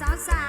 สาวสา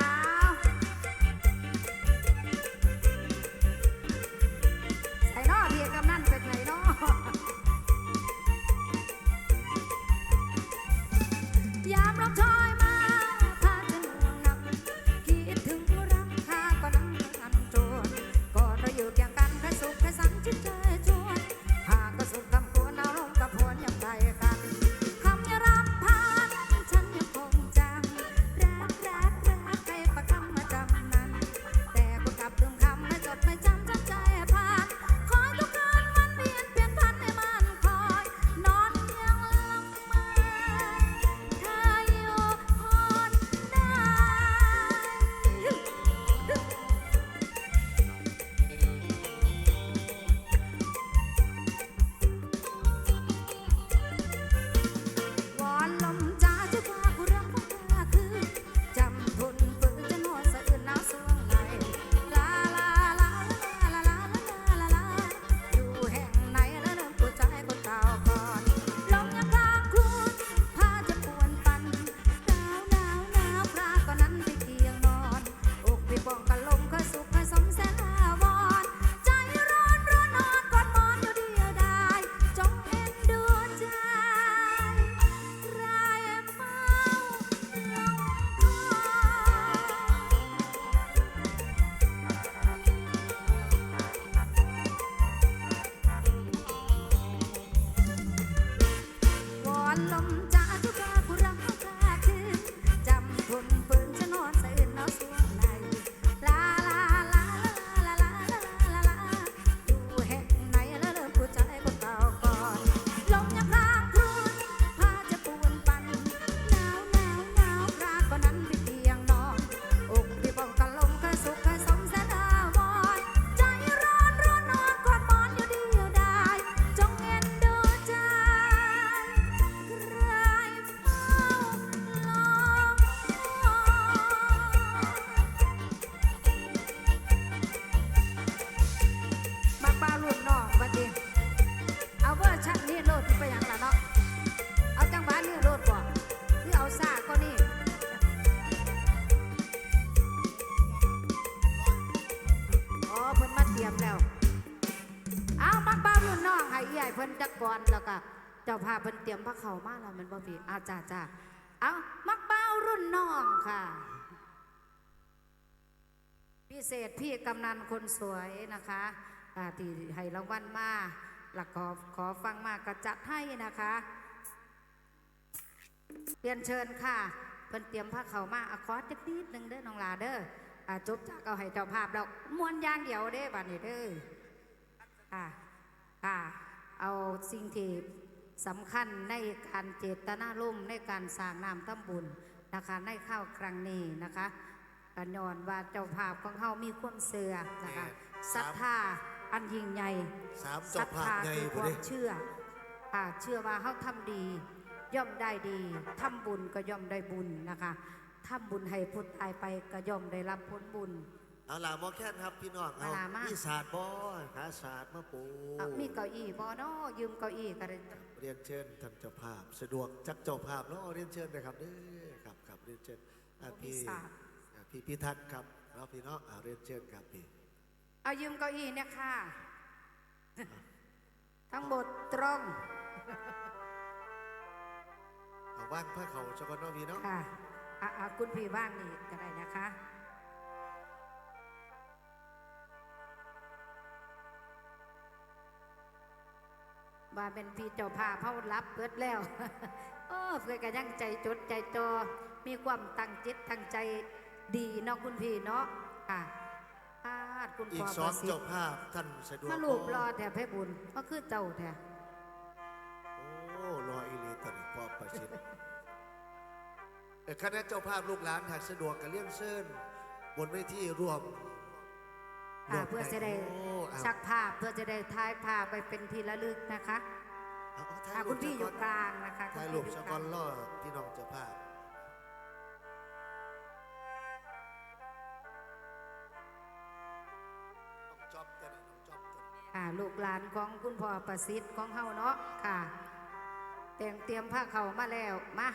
รียมแล้ว เอามักบ้ารุ่นน้องให้ใหญ่เพิ่นจักก่อนแล้วก็เจ้าพาเพิ่นเตรียมพระเขามาแล้วมันบ่พี่อาจ้าจ้าเอามักบ้ารุ่นน้องค่ะ พิเศษพี่กำนันคนสวยนะคะอาที่ให้รางวัลมาหลักขอขอฟังมากกระจัดให้นะคะเรียนเชิญค่ะเพิ่นเตรียมผ้าเขามาอะขอจักนิดหนึ่งเด้อน้องลาเด้อ อ่าจบจากเอาให้เจ้าภาพแล้วม้วนอย่างเดียวเด้บัดนี้เด้อค่ะค่ะเอาสิ่งที่สำคัญในการเจตนาร่มณ์ในการสร้างน้ำทำบุญนะคะในข้าวครั้งนี้นะคะกันยอนว่าเจ้าภาพของเฮามีความเสื่อนะคะแม่ศรัทธาอันยิ่งใหญ่สามศเจ้ารัทภาพธาใหญ่คือคผู้วาใดมเชื่อค่ะเชื่อว่าเฮาทำดี ย่อมได้ดีทำบุญก็ย่อมได้บุญนะคะ ทำบุญให้ผู้ตายไปก็ย่อมได้รับผลบุญ เอาล่ะหมอแค้นครับพี่น้องเอาเอาล่ะมามีมีศาสตร์บ่หาศาสตร์มาปูอะมีเก้าอี้บ่เนาะยืมเก้าอี้ก็ได้เรียนเชิญท่านเจ้าภาพ สะดวกจักเจ้าภาพเนาะเรียนเชิญนะครับเด้อครับครับเรียนเชิญอะมีพี่ศาสตร์อะพี่พิทักษ์ครับเนาะพี่เนาะอะเรียนเชิญครับพี่ เอายืมเก้าอี้เนี่ยค่ะ ทั้งหมดตรงเอาว่างผ้าเขาเฉพาะน้องพี่เนาะค่ะ อะอะคุณพี่ว่างนี่ก็ได้นะคะว่าเป็นพี่เจ้าภาพเฮารับเปิดแล้วเออเพื่อก็ยังใจจดใจจอมีความตั้งจิตตั้งใจดีเนาะคุณพี่เนาะค่ะพาดคุณอีพ่กอสปอระงสิทเจ้าธิ์ภาพท่านสะดวกมาลูบรอแถเพบุญก็คือเจ้าแท้โอ้รออีหลีตอนนี้พอประชิดเอ่อ คณะเจ้าภาพลูกหลานหากสะดวกกับเลี้ยงเชิญบนเวทีรวมค่ะเพื่อจะได้โอ้เอาชักภาพเพื่อจะได้ถ่ายภาพไปเป็นที่ระลึกนะคะเอาเอาค่ะถ่ายรูคุปณพี่อยู่ซะกก่อนลางนะคะคุณถ่ายพี่รูปอยู่สะกก่อลานงล่อพี่น้องเจ้าภาพ น้องจ๊อบตัวนี้น้องจ๊อบตัวนี้ค่ะลูกหลานของคุณพ่อประสิทธิ์ของเฮาเนาะค่ะ แต่งเตรียมผ้าเขาวมาแล้วมา